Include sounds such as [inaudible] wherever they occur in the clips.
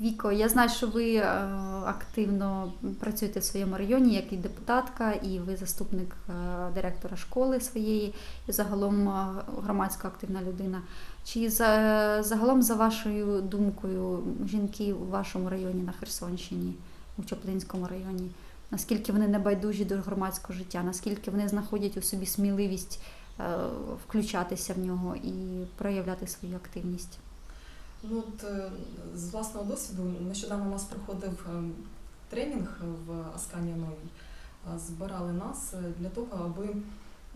Віко, я знаю, що ви е, активно працюєте в своєму районі, як і депутатка, і ви заступник е, директора школи своєї, і загалом е, громадська активна людина. Чи за, загалом, за вашою думкою, жінки у вашому районі на Херсонщині, у Чоплинському районі, наскільки вони не байдужі до громадського життя, наскільки вони знаходять у собі сміливість включатися в нього і проявляти свою активність? Ну, от, е, з власного досвіду, нещодавно у нас проходив е, тренінг в Аскані Новій. Е, Збирали нас для того, аби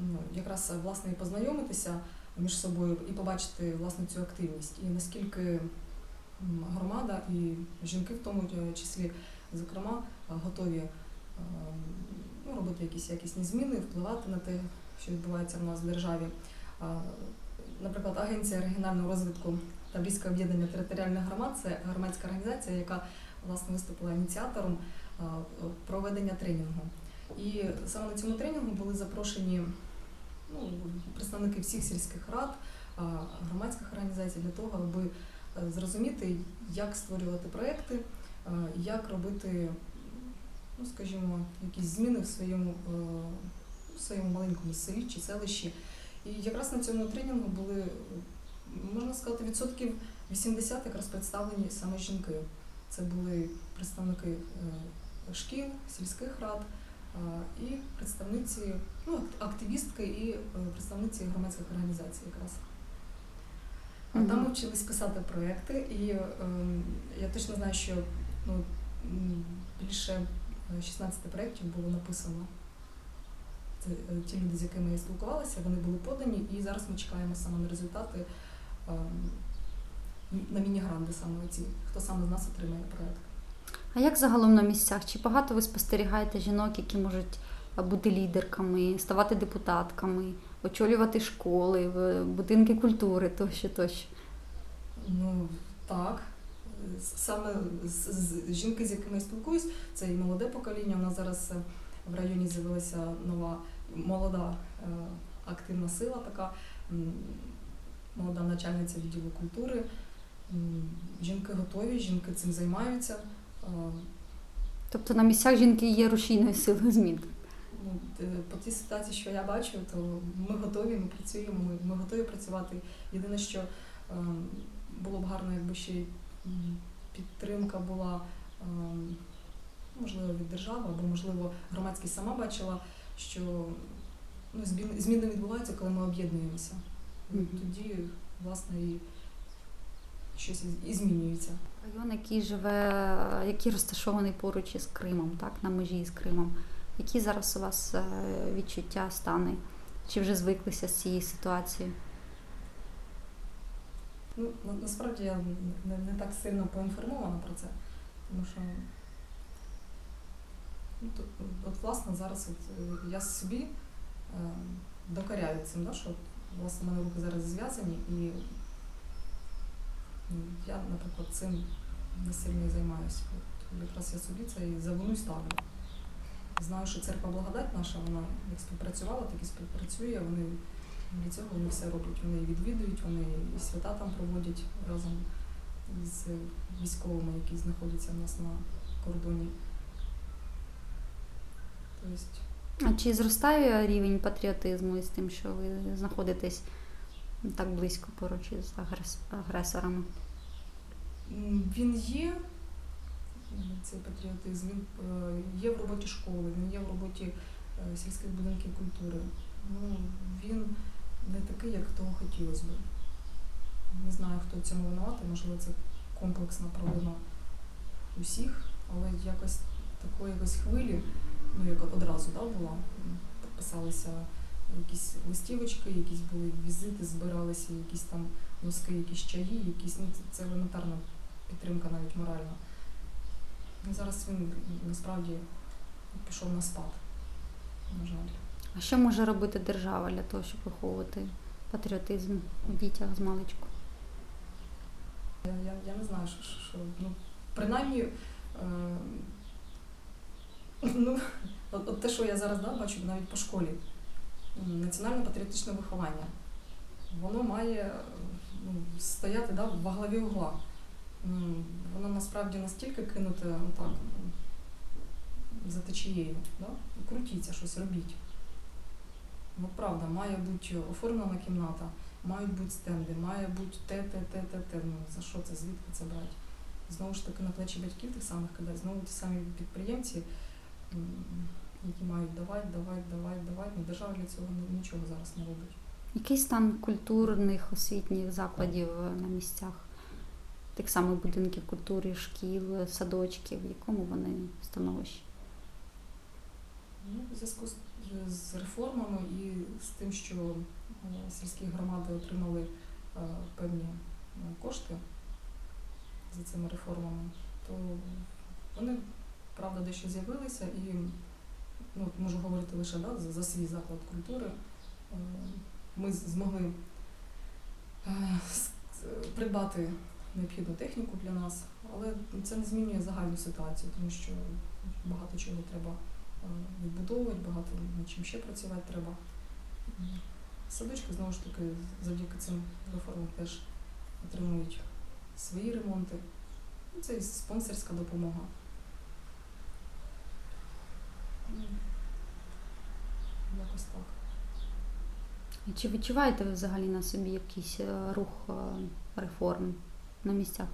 ну, якраз власне і познайомитися між собою і побачити власне цю активність. І наскільки громада і жінки в тому числі, зокрема, готові ну, робити якісь якісні зміни, впливати на те, що відбувається в нас в державі. Наприклад, Агенція регіонального розвитку Таврійське об'єднання територіальних громад це громадська організація, яка власне виступила ініціатором проведення тренінгу. І саме на цьому тренінгу були запрошені ну, представники всіх сільських рад, громадських організацій для того, аби е, зрозуміти, як створювати проекти, як робити, ну скажімо, якісь зміни в своєму, е, в своєму маленькому селі чи селищі. І якраз на цьому тренінгу були, можна сказати, відсотків 80 якраз представлені саме жінки. Це були представники е, шкіл, сільських рад е, і представниці, ну, активістки і е, представниці громадських організацій якраз. Там ми вчились писати проекти, і е, я точно знаю, що ну, більше е, 16 проєктів було написано. Це ті люди, з якими я спілкувалася, вони були подані, і зараз ми чекаємо саме на результати на міні-гранди саме ці, хто саме з нас отримає проект. А як загалом на місцях? Чи багато ви спостерігаєте жінок, які можуть бути лідерками, ставати депутатками, очолювати школи, будинки культури тощо, тощо? Ну так. Е, Саме з, з жінки, з якими я спілкуюсь, це і молоде покоління. У нас зараз е, в районі з'явилася нова молода е, активна сила, така молода начальниця відділу культури. Жінки готові, жінки цим займаються. Е, Тобто на місцях жінки є рушійною силою змін. Ну, по тій ситуації, що я бачу, то ми готові, ми працюємо, ми, ми готові працювати. Єдине, що е, було б гарно, якби ще підтримка була, е, можливо, від держави, або, можливо, громадськість сама бачила, що ну, зміни відбуваються, коли ми об'єднуємося. Мгм. Тоді, власне, і щось і- змінюється. Район, який живе, який розташований поруч із Кримом, так, на межі з Кримом. Які зараз у вас е, відчуття, стани? Чи вже звиклися з цією ситуацією? Ну, насправді я не, не так сильно поінформована про це, тому що ну, то, от, власне зараз от, е, я собі е, докоряю цим, да, що от, власне в мене руки зараз зв'язані і я, наприклад, цим не сильно і займаюся. От, якраз я собі це і за ставлю. Знаю, що церква благодать наша, вона як співпрацювала, так і співпрацює. Вони для цього вони все роблять. Вони і відвідують, вони і свята там проводять разом з військовими, які знаходяться в нас на кордоні. Тобто, А чи зростає рівень патріотизму із тим, що ви знаходитесь так близько поруч із агресорами? він є, цей патріотизм, він е, є в роботі школи, він є в роботі е, сільських будинків культури. Ну, він не такий, як того хотілося б. Не знаю, хто цьому винуватий, можливо, це комплексна провина усіх, але якось такої якось хвилі, ну як одразу да, була, підписалися якісь листівочки, якісь були візити, збиралися, якісь там носки, якісь чаї, якісь, ну це, це елементарна підтримка навіть моральна. І зараз він насправді пішов на спад, на жаль. А що може робити держава для того, щоб виховувати патріотизм у дітях з маличку? Я, я, я не знаю, що, що, що ну, принаймні, е, ну, от, от те, що я зараз да, бачу навіть по школі, м, національно-патріотичне виховання, воно має ну, стояти да, во главі угла. Воно насправді настільки кинуте отак м, за течією. Да? Крутіться, щось робіть. Ну, правда, має бути оформлена кімната, мають бути стенди, має бути те, те, те, те, те. Ну, за що це, звідки це брати? Знову ж таки, на плечі батьків тих самих кидає, знову ті самі підприємці, які мають давати, давати, давати, давати. Ну, держава для цього нічого зараз не робить. Який стан культурних освітніх закладів е, на місцях? Тих самих будинків культури, шкіл, садочків, в якому вони становищі? Ну, в зв'язку з, реформами і з тим, що е, сільські громади отримали е, певні кошти за цими реформами, то вони, правда, дещо з'явилися і ну, можу говорити лише да, за, за свій заклад культури. Е, Ми змогли е, придбати необхідну техніку для нас, але це не змінює загальну ситуацію, тому що багато чого треба е, відбудовувати, багато над чим ще працювати треба. Садочки, знову ж таки, завдяки цим реформам теж отримують свої ремонти. Це і спонсорська допомога. Якось так. Чи відчуваєте ви взагалі на собі якийсь е, рух е, реформ на місцях?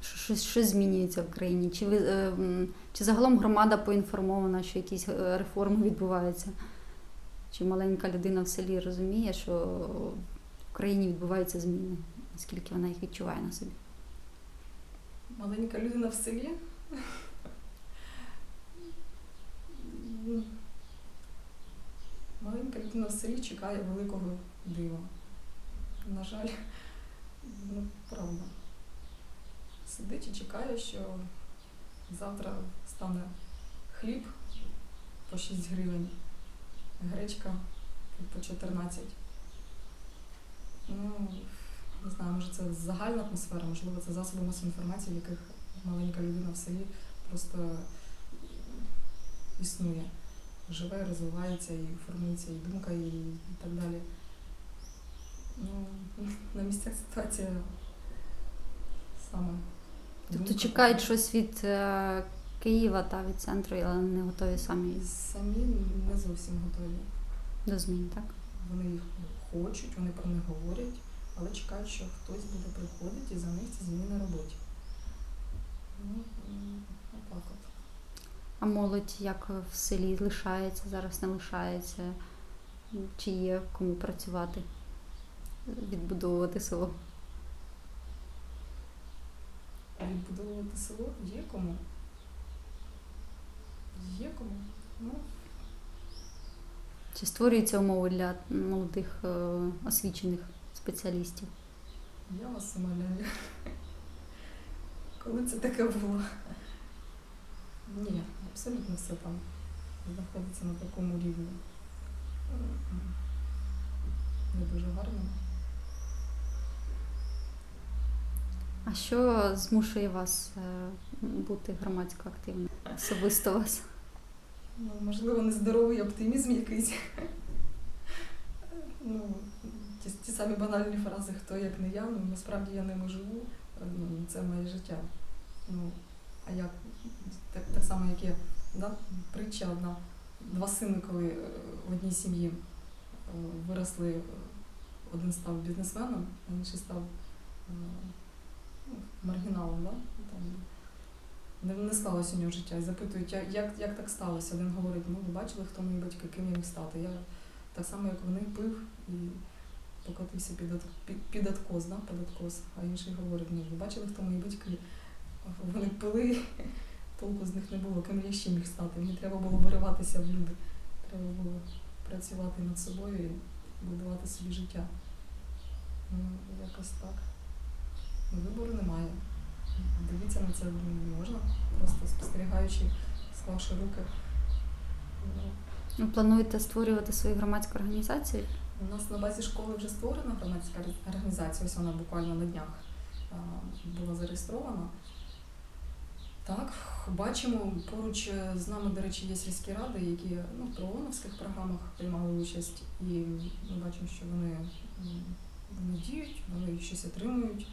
Що- Щось, щось змінюється в країні? Чи, ви, е, чи загалом громада поінформована, що якісь реформи відбуваються? Чи маленька людина в селі розуміє, що в країні відбуваються зміни? Наскільки вона їх відчуває на собі? Маленька людина в селі. Маленька людина в селі чекає великого дива. На жаль, ну, правда. Сидить і чекає, що завтра стане хліб по 6 гривень, гречка по 14. Ну, не знаю, може це загальна атмосфера, можливо, це засоби масової інформації, в яких маленька людина в селі просто існує, живе, розвивається і формується і думка, і, і так далі. Ну, [laughs] на місцях ситуація саме. Тобто думка чекають щось від е, Києва та від центру, але не готові самі Самі не зовсім готові. до змін, так? Вони їх хочуть, вони про них говорять, але чекають, що хтось буде приходити і за них ці зміни на роботі. Ну, м, отак от. А молодь як в селі лишається, зараз не лишається? Чи є кому працювати, відбудовувати село? Відбудовувати село є кому. Є кому. Ну, Чи створюються умови для молодих е, освічених спеціалістів? я вас умоляю. Коли це таке було? Ні, абсолютно все там знаходиться на такому рівні. Не дуже гарно. А що змушує вас е, бути громадсько активним? Особисто вас? Ну, можливо, нездоровий оптимізм якийсь. ну, ті, ті самі банальні фрази хто як не я, ну насправді я ними живу, ну, це моє життя. Ну, а як так, так само, як є да? притча одна. Два сини, коли е, в одній сім'ї е, виросли, е, один став бізнесменом, а інший став ну, маргіналом, да? Там, не, не склалося у нього життя. І запитують, як, як, так сталося? Один говорить, ну ви бачили, хто мої батьки, ким я міг стати. Я так само, як вони пив і покотився під, під, під откос, да? під откос. А інший говорить, ну ви бачили, хто мої батьки? Вони пили, толку з них не було, ким я ще міг стати. Мені треба було вириватися в люди. Треба було працювати над собою і будувати собі життя. Ну, якось так. Ну, Вибору немає. Дивитися на це не можна, просто спостерігаючи, склавши руки. Ну, плануєте створювати свою громадську організацію? У нас на базі школи вже створена громадська організація, ось вона буквально на днях була зареєстрована. Так, бачимо, поруч е, з нами, до речі, є сільські ради, які ну, в ООНовських програмах приймали участь, і ми бачимо, що вони, вони діють, вони щось отримують.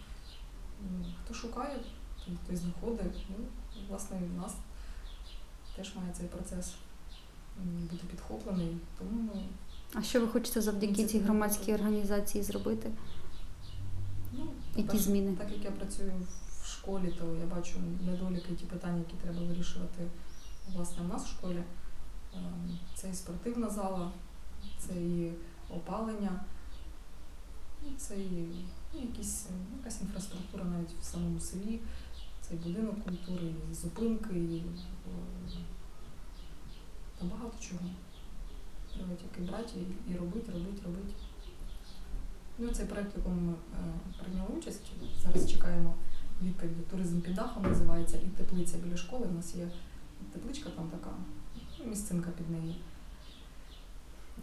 хто шукає, той- знаходить. Ну, власне, в нас теж має цей процес бути підхоплений. Тому ну, А що ви хочете завдяки цій громадській організації зробити? ну, Які по-перше, зміни? Так як я працюю в школі, то я бачу недоліки, і ті питання, які треба вирішувати власне в нас в школі. Ем, Це і спортивна зала, це і опалення, це і ну, якісь, якась інфраструктура навіть в самому селі, це і будинок культури, і зупинки, і е, та багато чого. Треба тільки брати і, робити, робити, робити. Ну, цей проект, в якому ми е, прийняли участь, зараз чекаємо відповіді. Туризм під дахом називається і теплиця біля школи. У нас є тепличка там така, ну, місцинка під неї.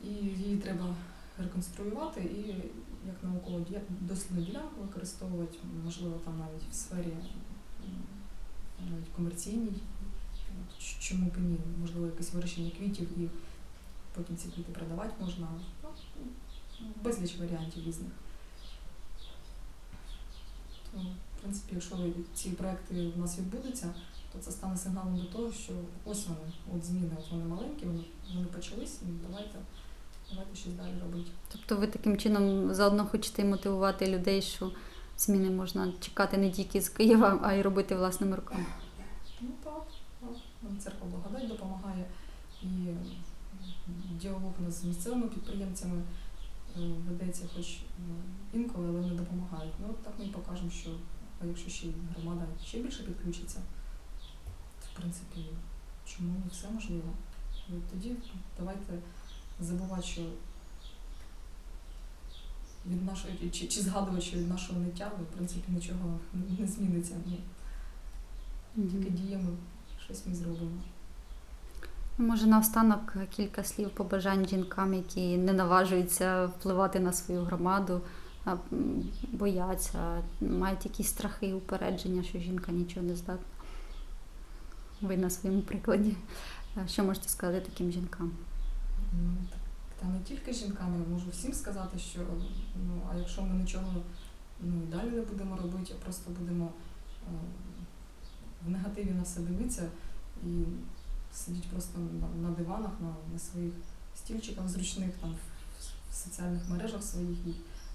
І її треба реконструювати і як наукову дослідну ділянку використовувати, можливо, там навіть в сфері навіть комерційній. Чому б ні? Можливо, якесь вирощення квітів і потім ці квіти продавати можна. Ну, безліч варіантів різних. В принципі, якщо ці проекти у нас відбудуться, то це стане сигналом до того, що ось вони, от зміни, от вони маленькі, вони, вони почались, і давайте, давайте щось далі робити. Тобто ви таким чином заодно хочете мотивувати людей, що зміни можна чекати не тільки з Києва, а й робити власними руками. Ну так, так. Церква благодать допомагає і діалог у нас з місцевими підприємцями е, ведеться, хоч е, інколи, але вони допомагають. Ну от так ми і покажемо, що а якщо ще й громада ще більше підключиться, то в принципі чому не все можливо. І тоді давайте забувати, що від нашої чи, чи згадувати, що від нашого ниття, ну, в принципі нічого не зміниться. Ну, тільки діями щось ми зробимо. Може, наостанок кілька слів побажань жінкам, які не наважуються впливати на свою громаду, бояться, мають якісь страхи, і упередження, що жінка нічого не здатна. Ви на своєму прикладі. Що можете сказати таким жінкам? Ну, та не тільки жінкам, я можу всім сказати, що ну, а якщо ми нічого ну, далі не будемо робити, а просто будемо в негативі на все дивитися і сидіти просто на, на диванах, на, на своїх стільчиках зручних, там, в соціальних мережах своїх,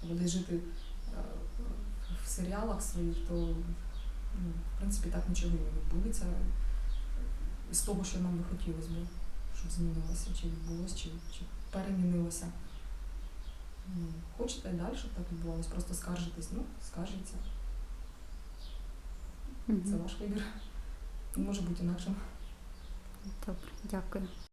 десь жити е, в серіалах своїх, то ну, в принципі так нічого не відбудеться з того, що нам би хотілося б щоб змінилося, чи відбулося, чи, чи перемінилося. Ну, хочете і далі, щоб так відбувалося, просто скаржитесь, ну, скаржіться. Мгм. Це ваш вибір. Може бути інакшим. Добре, дякую.